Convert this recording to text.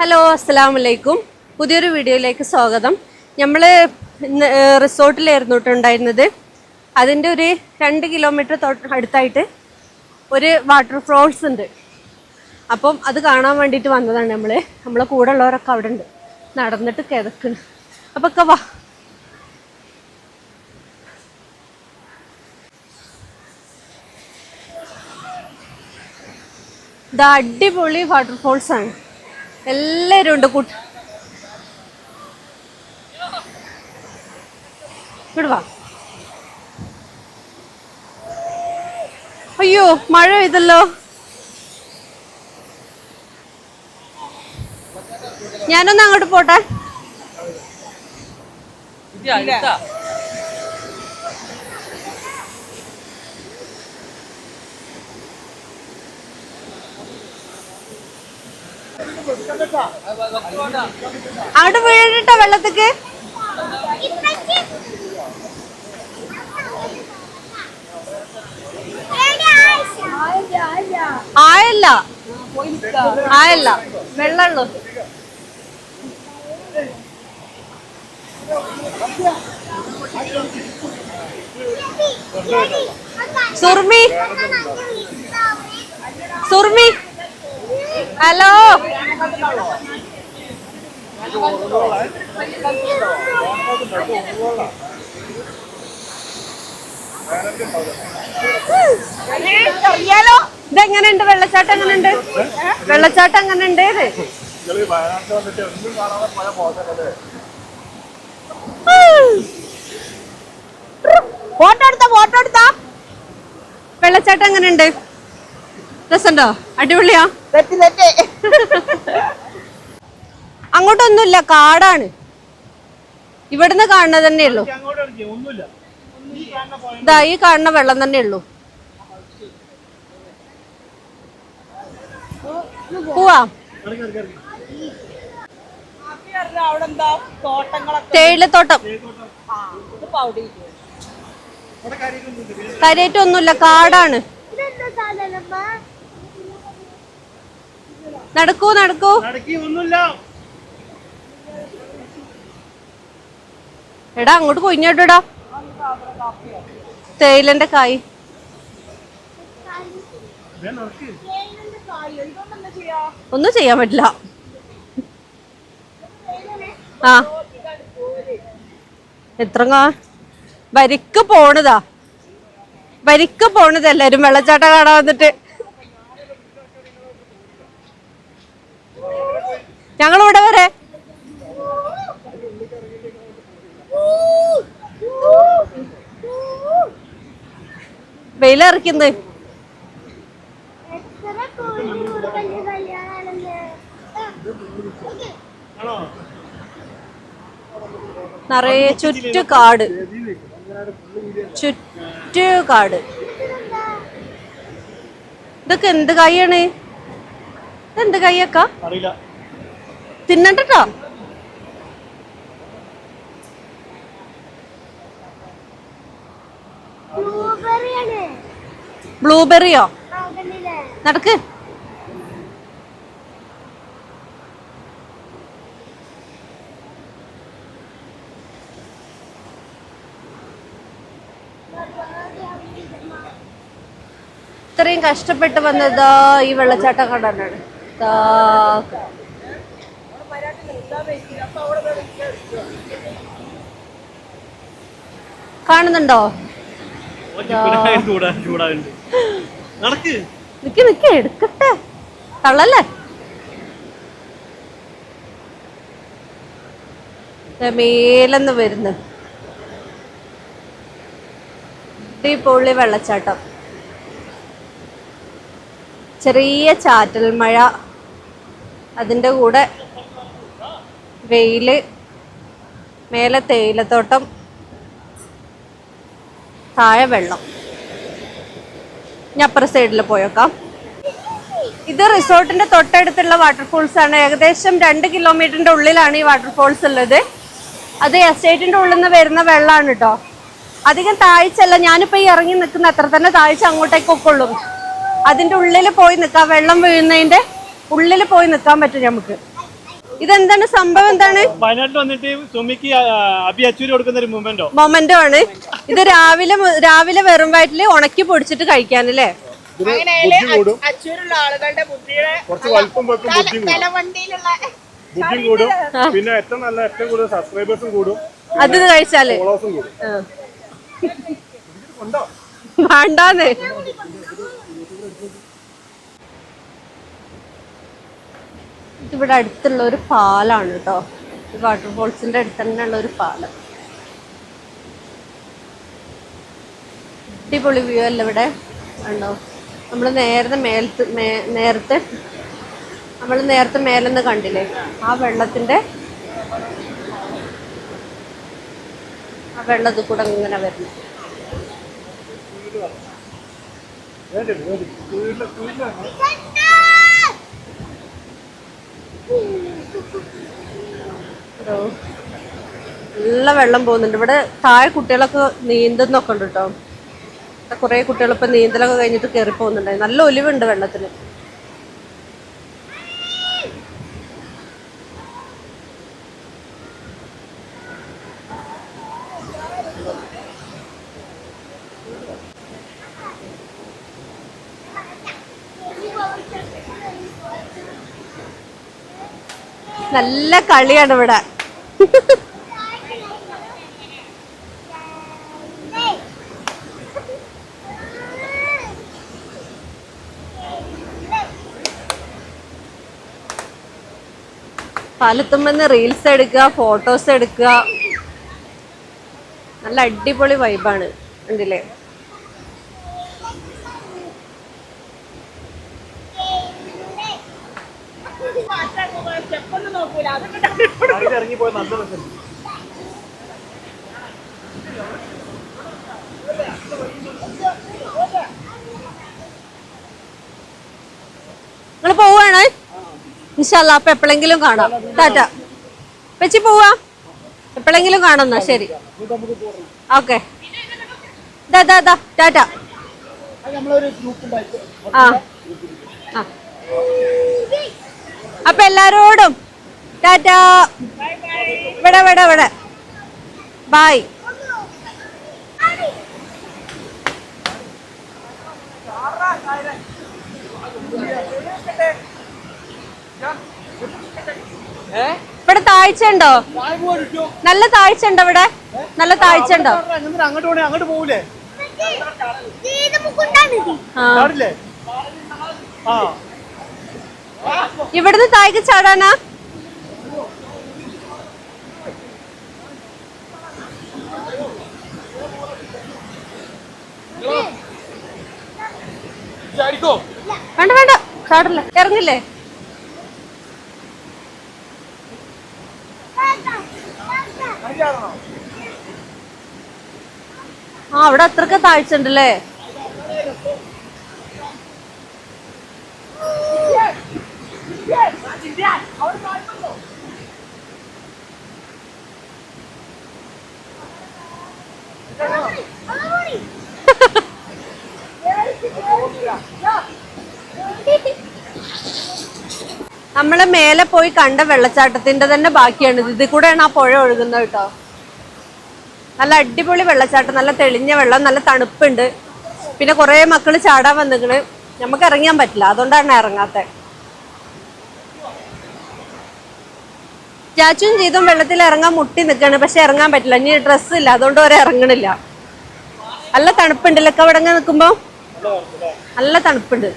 Hello അസ്സലാമലൈക്കും പുതിയൊരു വീഡിയോയിലേക്ക് സ്വാഗതം. നമ്മൾ ഇന്ന് റിസോർട്ടിലായിരുന്നു ഉണ്ടായിരുന്നത്. അതിന്റെ ഒരു രണ്ട് കിലോമീറ്റർ അടുത്തായിട്ട് ഒരു വാട്ടർ ഫോൾസ് ഉണ്ട്. അപ്പം അത് കാണാൻ വേണ്ടിയിട്ട് വന്നതാണ് നമ്മൾ നമ്മളെ കൂടെ ഉള്ളവരൊക്കെ അവിടെ ഉണ്ട്. നടന്നിട്ട് കിതക്കണ് അപ്പം ഒക്കെ വാ. ഇത് അടിപൊളി വാട്ടർഫോൾസ് ആണ്. എല്ലാവരും ഉണ്ട്. കൂട്ട് അയ്യോ മഴ പെയ്തല്ലോ. ഞാനൊന്ന് അങ്ങോട്ട് പോട്ടെ. അങ്ങോട്ട് വീഴിട്ടോ വെള്ളത്തേക്ക്? ആയല്ല. ആയല്ല. വെള്ളമുള്ളൂ സുർമി. സുർമി. ഹലോ. ഇതെങ്ങനെയുണ്ട്? വെള്ളച്ചാട്ടം എങ്ങനെയുണ്ട്? വെള്ളച്ചാട്ടം എങ്ങനെയുണ്ട്? ഫോട്ടോ എടുത്താ ഫോട്ടോ എടുത്താ. വെള്ളച്ചാട്ടം എങ്ങനെയുണ്ട്? രസണ്ടോ? അടിപൊളിയാ? അങ്ങോട്ടൊന്നുമില്ല കാടാണ്. ഇവിടുന്ന് കാണുന്നത് തന്നെ ഉള്ളൂ ഒന്നുമില്ല ഈ കാണുന്ന പോയ ഇതാ ഈ കാണുന്ന വെള്ളം തന്നെ ഉള്ളൂ പോവാ. തേയിലത്തോട്ടം. കാര്യമായിട്ടൊന്നുമില്ല കാടാണ്. നടക്കൂ നടക്കൂ. എടാ അങ്ങോട്ട് കൊഞ്ഞോട്ടോ തേയിലന്റെ കായ്. ഒന്നും ചെയ്യാൻ പറ്റില്ല. ആ. എത്ര വരിക്ക് പോണതാ. വരിക്ക് പോണത് എല്ലാരും വെള്ളച്ചാട്ടം കാണാൻ വന്നിട്ട്. ഞങ്ങളിവിടെ വരെ. വെയിലിറക്കുന്നത് നിറയെ ചുറ്റു കാട്. ചുറ്റു കാട്. ഇതൊക്കെ എന്ത് കൈയാണ്? ഇതെന്ത് കൈയൊക്കെ അറിയില്ല. തിന്നണ്ടോ ബ്ലൂബെറിയോ നടക്ക്. ഇത്രയും കഷ്ടപ്പെട്ട് വന്നതാ ഈ വെള്ളച്ചാട്ടം കണ്ടാണ്. കാണുന്നുണ്ടോ? നിക്ക് നിക്ക് എടുക്കട്ടെ. തള്ളല്ലേ? മേലെന്ന് വരുന്നു. അടിപൊളി വെള്ളച്ചാട്ടം. ചെറിയ ചാറ്റൽ മഴ അതിന്റെ കൂടെ വെയിൽ മേലെ തേയിലത്തോട്ടം താഴെ വെള്ളം. ഇനി അപ്പുറ സൈഡിൽ പോയേക്കാം. ഇത് റിസോർട്ടിന്റെ തൊട്ടടുത്തുള്ള വാട്ടർഫോൾസ് ആണ് ഏകദേശം രണ്ട് കിലോമീറ്ററിന്റെ ഉള്ളിലാണ് ഈ വാട്ടർഫോൾസ് ഉള്ളത്. അത് എസ്റ്റേറ്റിന്റെ ഉള്ളിൽ നിന്ന് വരുന്ന വെള്ളമാണ് കേട്ടോ അധികം താഴ്ചയല്ല. ഞാനിപ്പോ ഈ ഇറങ്ങി നിൽക്കുന്ന അത്ര തന്നെ താഴ്ച അങ്ങോട്ടേക്കൊക്കെ ഉള്ളൂ അതിന്റെ ഉള്ളിൽ പോയി നിൽക്കാം. വെള്ളം വീഴുന്നതിന്റെ ഉള്ളിൽ പോയി നിൽക്കാൻ പറ്റും നമുക്ക്. ഇതെന്താണ് സംഭവം എന്താണ്? വയനാട്ടിൽ വന്നിട്ട് സുമിക്ക് അഭി അച്ചൂരി കൊടുക്കുന്ന ഒരു മൊമെന്റോ മൊമെന്റോ ആണ്. ഇത് രാവിലെ രാവിലെ വെറും വയറ്റിൽ ഉണക്കി പൊടിച്ചിട്ട് കഴിക്കാനല്ലേ? അച്ചൂരുള്ള ആളുകളുടെ ബുദ്ധിയുടെ കുറച്ച് വലുപ്പം തലവണ്ടിയിലുള്ള ബുദ്ധിയും കൂടും. പിന്നെ ഏറ്റവും നല്ല ഏറ്റവും കൂടുതൽ സബ്സ്ക്രൈബേഴ്സും കൂടും. അത് കഴിച്ചാൽ. കൂടും. വേണ്ടാന്ന്. ഇവിടെ അടുത്തുള്ള ഒരു പാലാണ് കേട്ടോ. വാട്ടർഫോൾസിന്റെ അടുത്ത് തന്നെയുള്ള ഒരു പാലം. അടിപൊളി വ്യൂ അല്ല ഇവിടെ? ഉണ്ടോ നമ്മൾ നേരത്തെ മേലത്ത് നേരത്തെ നമ്മൾ നേരത്തെ മേലെന്ന് കണ്ടില്ലേ? ആ വെള്ളത്തിന്റെ ആ വെള്ളത്തിൽ കൂടെ ഇങ്ങനെ വരുന്നു വീട് വീട് വീട് ഓ. നല്ല വെള്ളം പോകുന്നുണ്ട്. ഇവിടെ താഴെ കുട്ടികളൊക്കെ നീന്തുന്നൊക്കെ ഉണ്ട് കേട്ടോ. കുറേ കുട്ടികൾ ഇപ്പം നീന്തലൊക്കെ കഴിഞ്ഞിട്ട് കയറി പോകുന്നുണ്ടായി നല്ല ഒലിവുണ്ട് വെള്ളത്തിന്. നല്ല കളിയാണ് ഇവിടെ. പാലത്തുമ്പന്ന് റീൽസ് എടുക്കുക ഫോട്ടോസ് എടുക്കുക. നല്ല അടിപൊളി വൈബാണ് ഉണ്ടല്ലേ അതിൽ ഇറങ്ങിപ്പോയ നല്ല രസം. നിങ്ങൾ പോവാണ് ഇൻഷല്ല അപ്പൊ എപ്പോഴെങ്കിലും കാണാം. ടാറ്റ. വെച്ച് പോവാ. എപ്പോഴെങ്കിലും കാണുന്ന ശരി. ഓക്കെ. ദാ ദാ ദാ ടാറ്റ. നമ്മളൊരു ഗ്രൂപ്പ് ഉണ്ടായിട്ട്. ആ. ആ. അപ്പൊ എല്ലാരോടും ടാറ്റ. ഇവിടെ ഇവിടെ ഇവിടെ. ബായ്. ഇവിടെ താഴ്ച ഉണ്ടോ? നല്ല താഴ്ച ഉണ്ടോ ഇവിടെ? നല്ല താഴ്ച ഉണ്ടോ? അങ്ങോട്ട് പോണേ അങ്ങോട്ട് പോകൂലേ ആ. ഇവിടുന്ന് താഴേക്ക് ചാടാനാ? വേണ്ട വേണ്ട. ചാടില്ല. ഇറങ്ങില്ലേ? ആ അവിടെ അത്രയ്ക്ക് താഴ്ച ഉണ്ടല്ലേ? നമ്മൾ മേലെ പോയി കണ്ട വെള്ളച്ചാട്ടത്തിന്റെ തന്നെ ബാക്കിയാണ് ഇത്. ഇതിൽ കൂടെയാണ് ആ പുഴ ഒഴുകുന്നത് കേട്ടോ. നല്ല അടിപൊളി വെള്ളച്ചാട്ടം നല്ല തെളിഞ്ഞ വെള്ളം നല്ല തണുപ്പുണ്ട്. പിന്നെ കുറേ മക്കൾ ചാടാൻ വന്നിക്കണ്. നമുക്ക് ഇറങ്ങാൻ പറ്റില്ല. അതുകൊണ്ടാണ് ഇറങ്ങാത്ത ചാച്ചും ചെയ്തും വെള്ളത്തിൽ ഇറങ്ങാൻ മുട്ടി നിൽക്കുകയാണ്. പക്ഷെ ഇറങ്ങാൻ പറ്റില്ല. ഇനി ഡ്രസ്സ് ഇല്ല. അതുകൊണ്ട് അവരെ ഇറങ്ങണില്ല. നല്ല തണുപ്പുണ്ട്. അവിടെ നിൽക്കുമ്പോ? നല്ല തണുപ്പുണ്ട്.